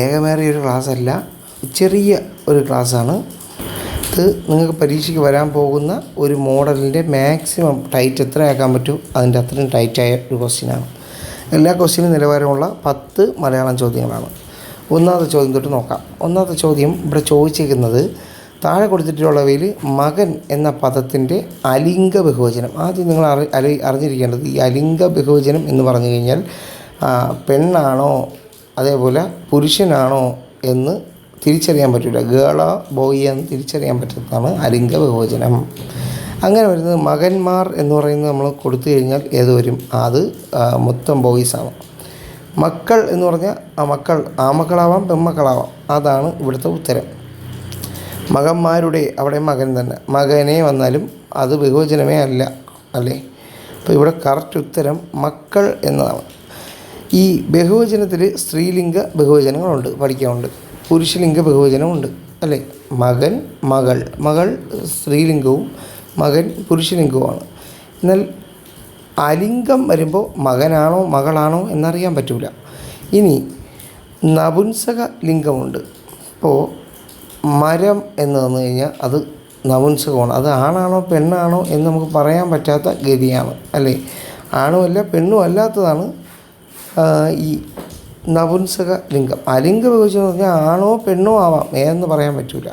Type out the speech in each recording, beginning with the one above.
വേഗമേറിയ ഒരു ക്ലാസ് അല്ല ചെറിയ ഒരു ക്ലാസ്സാണ്. ഇത് നിങ്ങൾക്ക് പരീക്ഷയ്ക്ക് വരാൻ പോകുന്ന ഒരു മോഡലിന്റെ മാക്സിമം ടൈറ്റ് എത്ര ആക്കാൻ പറ്റും? അതിന്റെ അത്രയും ടൈറ്റായ ഒരു ക്വസ്റ്റ്യനാണ്. എല്ലാ ക്വസ്റ്റ്യനും നിലവാരമുള്ള പത്ത് മലയാളം ചോദ്യങ്ങളാണ്. ഒന്നാമത്തെ ചോദ്യം തൊട്ട് നോക്കാം. ഒന്നാമത്തെ ചോദ്യം ഇവിടെ ചോദിച്ചേക്കുന്നത് താഴെ കൊടുത്തിട്ടുള്ളവയിൽ മകൻ എന്ന പദത്തിന്റെ അലിംഗ ബഹുവചനം. ആദ്യം നിങ്ങൾ അറി അറിഞ്ഞിരിക്കേണ്ടത് ഈ അലിംഗ ബഹുവചനം എന്ന് പറഞ്ഞു കഴിഞ്ഞാൽ പെണ്ണാണോ അതേപോലെ പുരുഷനാണോ എന്ന് തിരിച്ചറിയാൻ പറ്റില്ല ഗേളോ ബോയി എന്ന് തിരിച്ചറിയാൻ പറ്റുന്നതാണ് അലിംഗ ബഹുവചനം അങ്ങനെ വരുന്നത് മകന്മാർ എന്ന് പറയുന്നത് നമ്മൾ കൊടുത്തു കഴിഞ്ഞാൽ ഏത് വരും അത് മൊത്തം ബോയ്സാണ് മക്കൾ എന്ന് പറഞ്ഞാൽ ആ മക്കൾ ആമക്കളാവാം പെമ്മക്കളാവാം അതാണ് ഇവിടുത്തെ ഉത്തരം. മകന്മാരുടെ അവിടെ മകൻ തന്നെ. മകനെ വന്നാലും അത് ബഹുവചനമേ അല്ല അല്ലേ? അപ്പോൾ ഇവിടെ കറക്റ്റ് ഉത്തരം മക്കൾ എന്നതാണ്. ഈ ബഹുവചനത്തിൽ സ്ത്രീലിംഗ ബഹുവചനങ്ങളുണ്ട് പഠിക്കാനുണ്ട്. പുരുഷലിംഗ ബഹുവചനമുണ്ട് അല്ലേ? മകൻ മകൾ. മകൾ സ്ത്രീലിംഗവും മകൻ പുരുഷലിംഗവുമാണ്. എന്നാൽ അലിംഗം വരുമ്പോൾ മകനാണോ മകളാണോ എന്നറിയാൻ പറ്റില്ല ഇനി നപുംസക ലിംഗമുണ്ട് ഇപ്പോൾ മരം എന്ന് വന്നു കഴിഞ്ഞാൽ അത് നപുംസകമാണ് അത് ആണാണോ പെണ്ണാണോ എന്ന് നമുക്ക് പറയാൻ പറ്റാത്ത ഗതിയാണ് അല്ലേ? ആണുമല്ല പെണ്ണും അല്ലാത്തതാണ് ഈ നപുംസക ലിംഗം. അലിംഗ വിഭജിച്ചെന്ന് പറഞ്ഞാൽ ആണോ പെണ്ണോ ആവാം. ഏതെന്ന് പറയാൻ പറ്റൂല.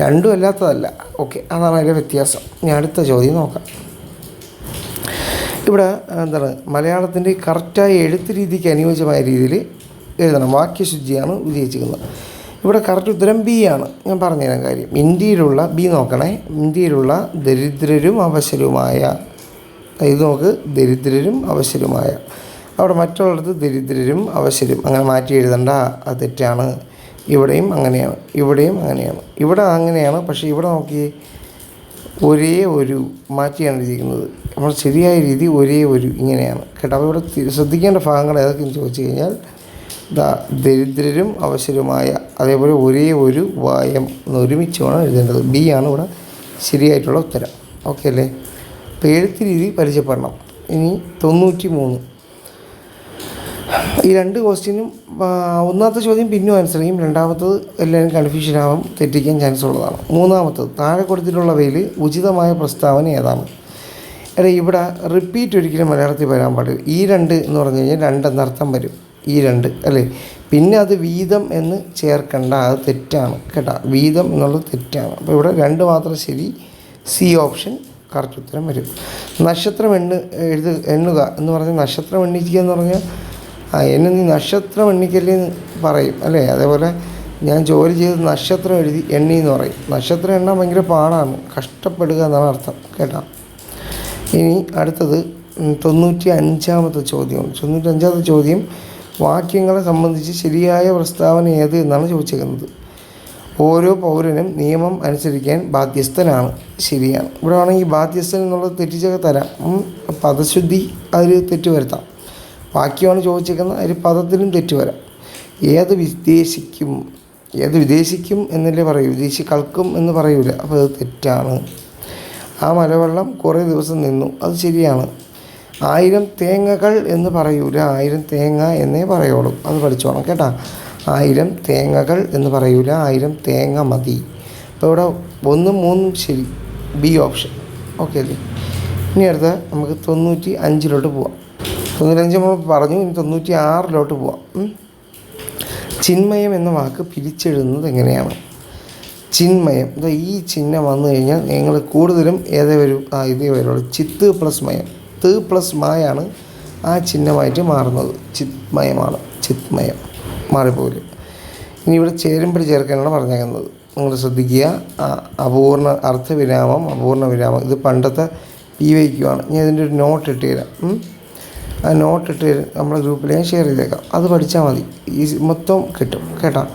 രണ്ടും അല്ലാത്തതല്ല. ഓക്കെ അതാണ് അതിന്റെ വ്യത്യാസം. ഞാൻ അടുത്ത ചോദ്യം നോക്കാം. ഇവിടെ എന്താണ് മലയാളത്തിന്റെ കറക്റ്റായ എഴുത്ത് രീതിക്ക് അനുയോജ്യമായ രീതിയിൽ എഴുതണം. വാക്യശുദ്ധിയാണ് വിജയിച്ചിരിക്കുന്നത് ഇവിടെ കറക്റ്റ് ഉത്തരം ബി ആണ്. ഞാൻ പറഞ്ഞുതരാം കാര്യം. ഇന്ത്യയിലുള്ള ബി നോക്കണേ. ഇന്ത്യയിലുള്ള ദരിദ്രരും അവശരുമായ ഇത് നോക്ക് ദരിദ്രരും അവശരുമായ. അവിടെ മറ്റുള്ളിടത്ത് ദരിദ്രരും അവശരും. അങ്ങനെ മാറ്റി എഴുതണ്ട അത് തെറ്റാണ്. ഇവിടെയും അങ്ങനെയാണ് ഇവിടെയും അങ്ങനെയാണ്. ഇവിടെ അങ്ങനെയാണ് പക്ഷേ ഇവിടെ നോക്കി ഒരേ ഒരു മാറ്റിയാണ് എഴുതിയിരിക്കുന്നത്. നമ്മൾ ശരിയായ രീതി ഒരേ ഒരു ഇങ്ങനെയാണ്. കേട്ടോ അപ്പോൾ ഇവിടെ ശ്രദ്ധിക്കേണ്ട ഭാഗങ്ങൾ ഏതൊക്കെയെന്ന് ചോദിച്ചു കഴിഞ്ഞാൽ ദരിദ്രരും അവശരുമായ അതേപോലെ ഒരേ ഒരു വായം ഒരുമിച്ച് വേണം എഴുതേണ്ടത്. ബി ആണ് ഇവിടെ ശരിയായിട്ടുള്ള ഉത്തരം. ഓക്കെ അല്ലേ? അപ്പോൾ എഴുത്ത് രീതി പരിചയപ്പെടണം. ഇനി തൊണ്ണൂറ്റി മൂന്ന് ഈ രണ്ട് ക്വസ്റ്റ്യനും ഒന്നാമത്തെ ചോദ്യം പിന്നും ആൻസർ ചെയ്യും രണ്ടാമത്തത് എല്ലാവരും കൺഫ്യൂഷൻ ആവും തെറ്റിക്കാൻ ചാൻസ് ഉള്ളതാണ്. മൂന്നാമത്തത് താഴെ കൊടുത്തിട്ടുള്ളവയിൽ ഉചിതമായ പ്രസ്താവന ഏതാണ്? എടാ ഇവിടെ റിപ്പീറ്റ് ഒരിക്കലും മലയാളത്തിൽ വരാൻ പാടില്ല. ഈ രണ്ട് എന്ന് പറഞ്ഞു കഴിഞ്ഞാൽ രണ്ടെന്നർത്ഥം വരും. ഈ രണ്ട് അല്ലേ? പിന്നെ അത് വീതം എന്ന് ചേർക്കണ്ട അത് തെറ്റാണ് കേട്ടോ. വീതം എന്നുള്ളത് തെറ്റാണ്. അപ്പോൾ ഇവിടെ രണ്ട് മാത്രം ശരി സി ഓപ്ഷൻ കറക്റ്റ് ഉത്തരം വരും. നക്ഷത്രം എണ്ണ് എഴുത എണ്ണുക എന്ന് പറഞ്ഞാൽ നക്ഷത്രം എണ്ണിക്കുക എന്ന് പറഞ്ഞാൽ ആ എന്നെ നീ നക്ഷത്രം എണ്ണിക്കല്ലേ എന്ന് പറയും അല്ലേ? അതേപോലെ ഞാൻ ജോലി ചെയ്ത് നക്ഷത്രം എഴുതി എണ്ണി എന്ന് പറയും. നക്ഷത്രം എണ്ണാൻ ഭയങ്കര പാടാണ്. കഷ്ടപ്പെടുക എന്നാണ് അർത്ഥം കേട്ടോ? ഇനി അടുത്തത് തൊണ്ണൂറ്റി അഞ്ചാമത്തെ ചോദ്യം. തൊണ്ണൂറ്റി അഞ്ചാമത്തെ ചോദ്യം വാക്യങ്ങളെ സംബന്ധിച്ച് ശരിയായ പ്രസ്താവന ഏത് എന്നാണ് ചോദിച്ചേക്കുന്നത്. ഓരോ പൗരനും നിയമം അനുസരിക്കാൻ ബാധ്യസ്ഥനാണ്. ശരിയാണ്. ഇവിടെ വേണമെങ്കിൽ ബാധ്യസ്ഥൻ എന്നുള്ളത് തെറ്റിച്ചൊക്കെ തരാം. പദശുദ്ധി അതിൽ തെറ്റ് വരുത്താം. വാക്യമാണ് ചോദിച്ചേക്കുന്നത് അതിൽ പദത്തിലും തെറ്റ് വരാം. ഏത് വിദേശിക്കും ഏത് വിദേശിക്കും എന്നല്ലേ പറയൂ വിദേശി കൾക്കും എന്ന് പറയൂല. അപ്പോൾ അത് തെറ്റാണ്. ആ മലവെള്ളം കുറേ ദിവസം നിന്നു. അത് ശരിയാണ്. ആയിരം തേങ്ങകൾ എന്ന് പറയൂല. ആയിരം തേങ്ങ എന്നേ പറയുള്ളൂ. അത് പഠിച്ചോണം കേട്ടാ. ആയിരം തേങ്ങകൾ എന്ന് പറയൂല. ആയിരം തേങ്ങ മതി. അപ്പോൾ ഇവിടെ ഒന്നും മൂന്നും ശരി. B option. ഓക്കെ അല്ലേ? ഇനി അടുത്ത നമുക്ക് തൊണ്ണൂറ്റി അഞ്ചിലോട്ട് പോവാം. തൊണ്ണൂറ്റഞ്ച് നമ്മൾ പറഞ്ഞു ഇനി തൊണ്ണൂറ്റി ആറിലോട്ട് പോവാം ചിന്മയം എന്ന വാക്ക് പിരിച്ചെഴുതുന്നത് എങ്ങനെയാണ്? ചിന്മയം. ഈ ചിഹ്നം വന്നു കഴിഞ്ഞാൽ നിങ്ങൾ കൂടുതലും ഏതേ വരും ആ ഇതേ വരുള്ളൂ ചിത്ത് പ്ലസ് മയം. ത് പ്ലസ് മായാണ് ആ ചിഹ്നമായിട്ട് മാറുന്നത്. ചിത്മയമാണ്. ചിത്മയം. മാറിപ്പോലും ഇനി ഇവിടെ ചേരുമ്പോൾ ചേർക്കാനാണ് പറഞ്ഞേക്കുന്നത്. നിങ്ങൾ ശ്രദ്ധിക്കുക. അപൂർണ അർത്ഥവിരാമം അപൂർണ വിരാമം. ഇത് പണ്ടത്തെ പി വൈക്കുവാണ് ഇനി അതിന്റെ ഒരു നോട്ട് ഇട്ട് തരാം. ആ നോട്ട് ഇട്ട് നമ്മൾ നമ്മുടെ ഗ്രൂപ്പിൽ ഞാൻ ഷെയർ ചെയ്തേക്കാം. അത് പഠിച്ചാൽ മതി. ഈ മൊത്തം കിട്ടും. കേട്ടോ?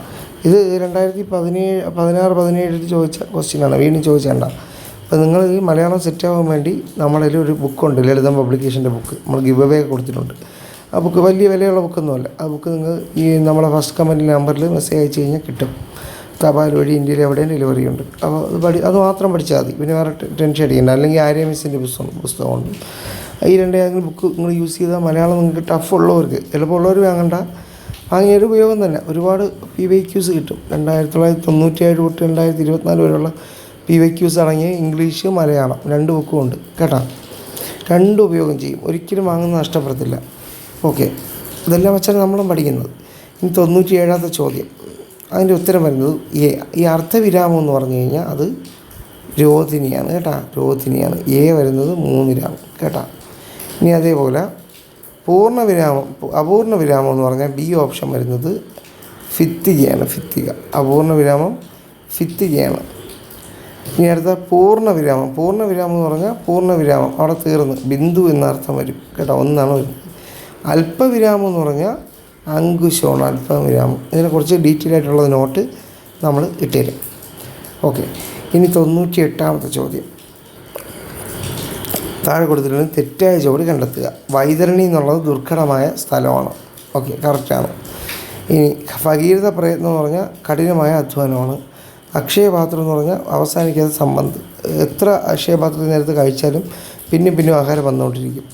ഇത് രണ്ടായിരത്തി പതിനേഴ് പതിനാറ് പതിനേഴിൽ ചോദിച്ച ക്വസ്റ്റ്യനാണ് വീണ്ടും ചോദിച്ചേണ്ട. അപ്പോൾ നിങ്ങൾ ഈ മലയാളം സെറ്റാവാൻ വേണ്ടി നമ്മുടെ കയ്യിൽ ഒരു ബുക്കുണ്ട് ലളിതം പബ്ലിക്കേഷന്റെ ബുക്ക് നമ്മൾ ഗിവ് അവേ കൊടുത്തിട്ടുണ്ട്. ആ ബുക്ക് വലിയ വിലയുള്ള ബുക്കൊന്നുമല്ല ആ ബുക്ക് നിങ്ങൾ ഈ നമ്മളെ ഫസ്റ്റ് കമന്റ് നമ്പറിൽ മെസ്സേജ് അയച്ചു കഴിഞ്ഞാൽ കിട്ടും. തപാൽ വഴി ഇന്ത്യയിൽ എവിടെയും ഡെലിവറി ഉണ്ട്. അപ്പോൾ അത് പഠി അത് മാത്രം പഠിച്ചാൽ മതി. പിന്നെ വേറെ ടെൻഷൻ അടിക്കേണ്ട. അല്ലെങ്കിൽ ആര്യ മിസ്സിന്റെ പുസ്തകം പുസ്തകമുണ്ട്. ഈ രണ്ട് ബുക്ക് നിങ്ങൾ യൂസ് ചെയ്താൽ മലയാളം നിങ്ങൾക്ക് ടഫ് ഉള്ളവർക്ക് എളുപ്പമുള്ളവർ വാങ്ങണ്ട. വാങ്ങിയൊരു ഉപയോഗം തന്നെ. ഒരുപാട് പി വൈ ക്യൂസ് കിട്ടും. രണ്ടായിരത്തി തൊള്ളായിരത്തി തൊണ്ണൂറ്റി ഏഴ് തൊട്ട് രണ്ടായിരത്തി ഇരുപത്തിനാല് വരെയുള്ള പി വൈ ക്യൂസ് അടങ്ങിയ ഇംഗ്ലീഷ് മലയാളം രണ്ട് ബുക്കും ഉണ്ട്. കേട്ടോ? രണ്ടും ഉപയോഗം ചെയ്യും. ഒരിക്കലും വാങ്ങുന്നത് നഷ്ടപ്പെടത്തില്ല. ഓക്കെ ഇതെല്ലാം വെച്ചാണ് നമ്മളും പഠിക്കുന്നത്. ഇനി തൊണ്ണൂറ്റി ഏഴാമത്തെ ചോദ്യം. അതിന്റെ ഉത്തരം വരുന്നത് എ ഈ അർത്ഥവിരാമം എന്ന് പറഞ്ഞു കഴിഞ്ഞാൽ അത് രോധിനിയാണ് കേട്ടാ? രോധിനിയാണ് എ വരുന്നത് മൂന്ന് രാമം കേട്ടാ? ഇനി അതേപോലെ പൂർണ വിരാമം അപൂർണ വിരാമം എന്ന് പറഞ്ഞാൽ ബി ഓപ്ഷൻ വരുന്നത് ഫിത്തികയാണ് ഫിത്തിക. അപൂർണ വിരാമം ഫിത്തികയാണ്. ഇനി അടുത്ത പൂർണ വിരാമം. പൂർണ വിരാമം എന്ന് പറഞ്ഞാൽ പൂർണ വിരാമം. അവിടെ തീർന്ന്. ബിന്ദു എന്നർത്ഥം വരും. കേട്ടോ ഒന്നാണ് വരുന്നത്. അല്പവിരാമം എന്ന് പറഞ്ഞാൽ അങ്കുശമാണ് അല്പവിരാമം. ഇതിനെ കുറിച്ച് ഡീറ്റെയിൽ ആയിട്ടുള്ള നോട്ട് നമ്മൾ ഇട്ടുതരും ഓക്കെ ഇനി തൊണ്ണൂറ്റി എട്ടാമത്തെ ചോദ്യം. താഴെ കൊടുത്തിട്ടുള്ള തെറ്റായ ജോഡി കണ്ടെത്തുക. വൈതരണി എന്നുള്ളത് ദുർഘടമായ സ്ഥലമാണ്. ഓക്കെ കറക്റ്റാണ് ഇനി ഭഗീരഥ പ്രയത്നം എന്ന് പറഞ്ഞാൽ കഠിനമായ അധ്വാനമാണ്. അക്ഷയപാത്രം എന്ന് പറഞ്ഞാൽ അവസാനിക്കാത്ത സംബന്ധം എത്ര അക്ഷയപാത്രത്തിന് നേരത്ത് കഴിച്ചാലും പിന്നെയും പിന്നെയും ആഹാരം വന്നുകൊണ്ടിരിക്കും.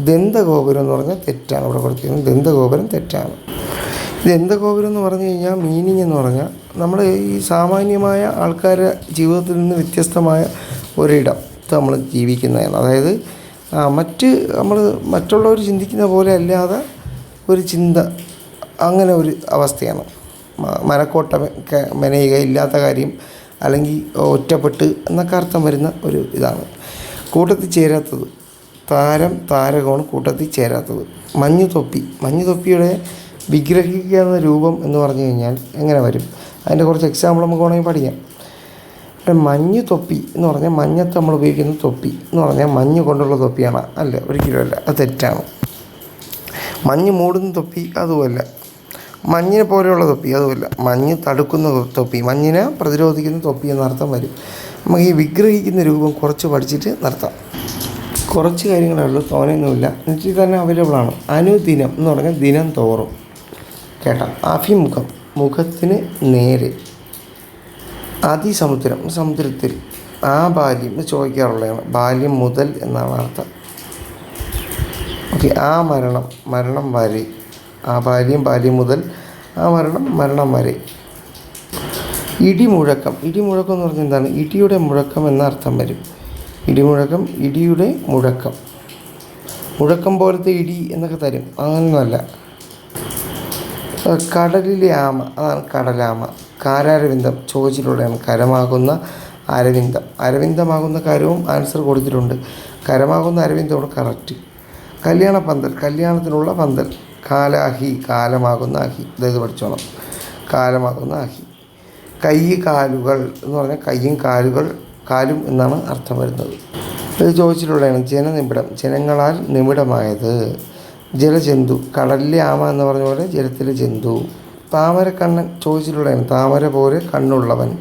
ദന്തഗോപുരം എന്ന് പറഞ്ഞാൽ തെറ്റാണ്. ഇവിടെ കൊടുത്തിരിക്കുന്നത് ദന്തഗോപുരം തെറ്റാണ്. ദന്തഗോപുരം എന്ന് പറഞ്ഞു കഴിഞ്ഞാൽ മീനിങ് എന്ന് പറഞ്ഞാൽ നമ്മൾ ഈ സാമാന്യമായ ആൾക്കാരുടെ ജീവിതത്തിൽ നിന്ന് വ്യത്യസ്തമായ ഒരിടം. നമ്മൾ ജീവിക്കുന്നതാണ്. അതായത് മറ്റ് നമ്മൾ മറ്റുള്ളവർ ചിന്തിക്കുന്ന പോലെ അല്ലാതെ ഒരു ചിന്ത അങ്ങനെ ഒരു അവസ്ഥയാണ്. മനക്കോട്ട മെനയുക ഇല്ലാത്ത കാര്യം അല്ലെങ്കിൽ ഒറ്റപ്പെട്ട് എന്നൊക്കെ അർത്ഥം വരുന്ന ഒരു ഇതാണ്. കൂട്ടത്തിൽ ചേരാത്തത് താരം താരകമാണ് കൂട്ടത്തിൽ ചേരാത്തത്. മഞ്ഞു തൊപ്പി മഞ്ഞു തൊപ്പിയുടെ വിഗ്രഹിക്കുന്ന രൂപം എന്ന് പറഞ്ഞു കഴിഞ്ഞാൽ എങ്ങനെ വരും? അതിന്റെ കുറച്ച് എക്സാമ്പിൾ നമുക്ക് വേണമെങ്കിൽ പഠിക്കാം. ഇവിടെ മഞ്ഞ് തൊപ്പി എന്ന് പറഞ്ഞാൽ മഞ്ഞത്ത് നമ്മൾ ഉപയോഗിക്കുന്ന തൊപ്പി എന്ന് പറഞ്ഞാൽ മഞ്ഞ് കൊണ്ടുള്ള തൊപ്പിയാണ്. അല്ല ഒരിക്കലും അല്ല അത് തെറ്റാണ്. മഞ്ഞ് മൂടുന്ന തൊപ്പി അതുമല്ല. മഞ്ഞിനെ പോലെയുള്ള തൊപ്പി അതുമല്ല. മഞ്ഞ് തടുക്കുന്ന തൊപ്പി മഞ്ഞിനെ പ്രതിരോധിക്കുന്ന തൊപ്പി എന്നർത്ഥം വരും. നമുക്ക് ഈ വിഗ്രഹിക്കുന്ന രൂപം കുറച്ച് പഠിച്ചിട്ട് നിർത്താം. കുറച്ച് കാര്യങ്ങളേ ഉള്ളൂ തോനെയൊന്നുമില്ല. നെറ്റിൽ തന്നെ അവൈലബിൾ ആണ്. അനുദിനം എന്ന് പറഞ്ഞാൽ ദിനം തോറും. കേട്ടോ? അഭിമുഖം മുഖത്തിന് നേരെ. അതിസമുദ്രം സമുദ്രത്തിൽ ആ ബാല്യം എന്ന് ചോദിക്കാറുള്ളതാണ് ബാല്യം മുതൽ എന്നാണ് അർത്ഥം ഓക്കെ ആ മരണം മരണം വരെ ആ ബാല്യം ബാല്യം മുതൽ ആ മരണം മരണം വരെ. ഇടിമുഴക്കം. ഇടിമുഴക്കം എന്ന് പറഞ്ഞാൽ എന്താണ്? ഇടിയുടെ മുഴക്കം എന്ന അർത്ഥം വരും. ഇടിമുഴക്കം ഇടിയുടെ മുഴക്കം. മുഴക്കം പോലത്തെ ഇടി എന്നൊക്കെ തരും. അങ്ങനെയൊന്നുമല്ല. കടലിലെ ആമ. അതാണ് കടലാമ. കാരാരവിന്ദം ചോദിച്ചിട്ടുള്ളതാണ് കരമാകുന്ന അരവിന്ദം. അരവിന്ദമാകുന്ന കരവും ആൻസർ കൊടുത്തിട്ടുണ്ട്. കരമാകുന്ന അരവിന്ദമാണ് കറക്റ്റ് കല്യാണ പന്തൽ കല്യാണത്തിനുള്ള പന്തൽ. കാലാഹി കാലമാകുന്ന അഹി. ഇതായത് പഠിച്ചോണം കാലമാകുന്ന അഹി. കൈ കാലുകൾ എന്ന് പറഞ്ഞാൽ കൈയും കാലുകൾ കാലും എന്നാണ് അർത്ഥം വരുന്നത്. ഇത് ചോദിച്ചിട്ടുള്ളതാണ് ജനനിബിഡം. ജനങ്ങളാൽ നിബിഡമായത്. ജലജന്തു കടലിലെ ആമ എന്ന് പറഞ്ഞ പോലെ ജലത്തിലെ ജന്തു. താമരക്കണ്ണൻ ചോദിച്ചിട്ടുള്ളതാണ് താമര പോലെ കണ്ണുള്ളവൻ.